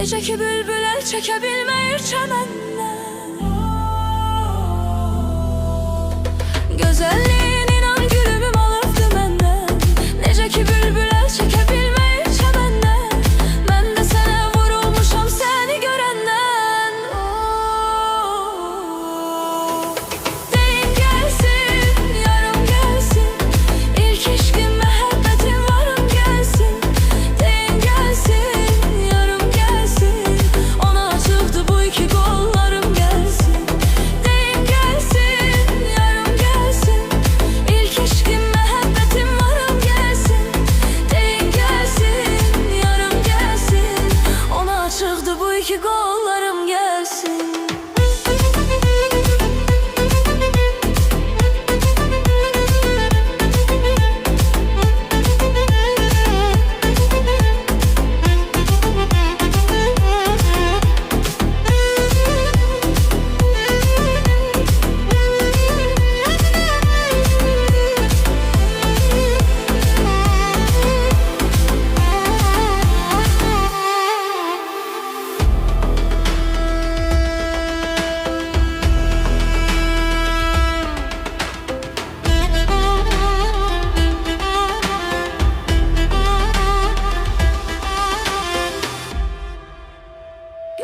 Nice ki bülbüler çekebilmeyir çemenler Güzelliği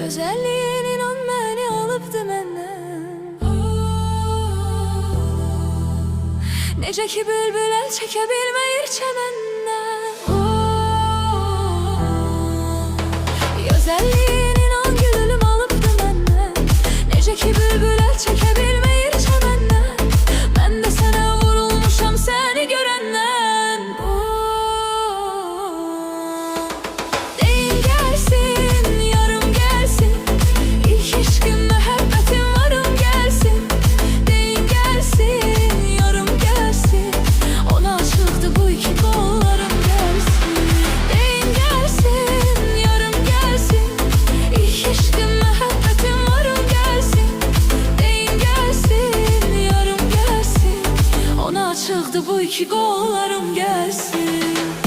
Özelliğin inan beni alıptı menden Necə ki bülbül el çəkə çıktı bu iki kollarım gelsin.